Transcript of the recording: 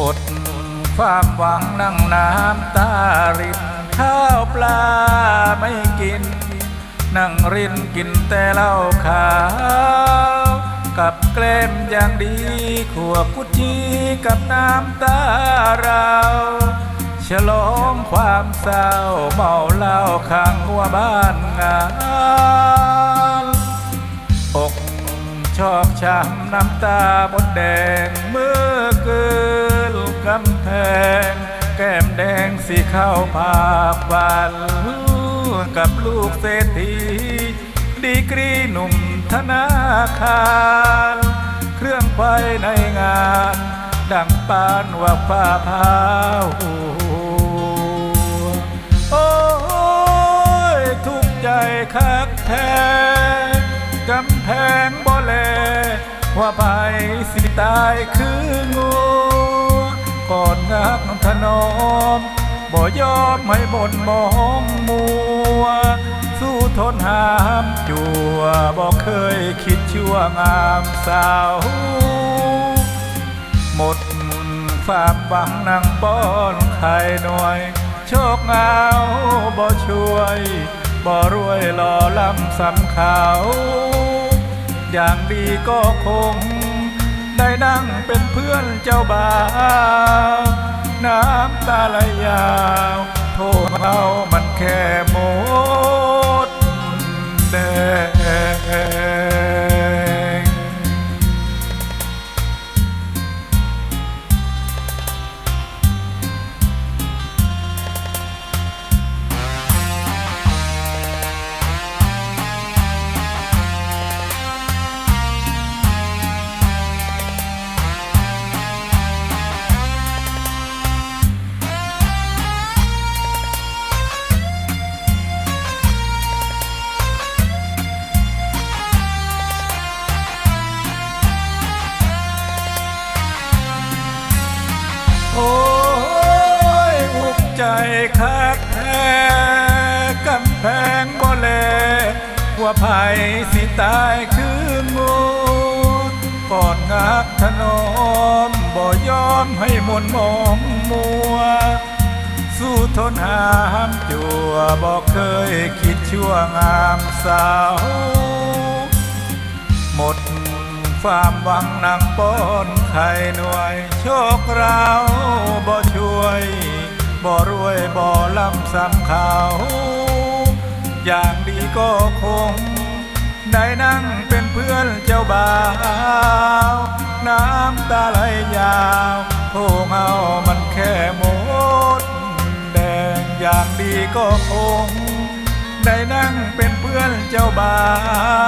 หมด ความหวังนั่งน้ำตารินข้าวปลาไม่กิน นั่งรินกินแต่เหล้าขาว กับแกล้มอย่างดีขวบกุจีกับน้ำตาเราฉลองความเศร้าเมาเหล้าข้างหัวบ้านงานอกชอกช้ำน้ำตาบนแดง สีเข้าภาพวานกับลูกเศรษฐี ดีกรีหนุ่มธนาคารเครื่องไฟในงาน ดังปานว่าฟ้าพาวโอ้ยทุกใจคักแท้กำแพงบ่แล ว่าไปสิตายคืองูก่อนงักถนอม บ่ยอมให้บนมองมัว สู้ทนหามจัวบ่เคยคิดชั่วงามสาว หมดความหวังนั่งป้อนไข่หน่วยโชคเงาบ่ช่วย บ่รวยหล่อลำสำขาวอย่างดีก็คง ได้นั่งเป็นเพื่อนเจ้าบ่าวำตาไหลยาวโทษเรามันแค่โม คักแท้กำแพงบ่แลว่าภัยสิตายคืองูกอนงักถนอมบ่ยอมให้มนมองมัว สู้ทนหามจัวบ่เคยคิดชั่วงามสาว หมดความหวังนางป้อนไข่หน่วยโชคเรา ซ้ำเขา อย่างดีก็คง ได้นั่งเป็นเพื่อนเจ้าบ่าว น้ำตาไหลยาวโผเงามันแค่หมด แดงอย่างดีก็คง ได้นั่งเป็นเพื่อนเจ้าบ่าว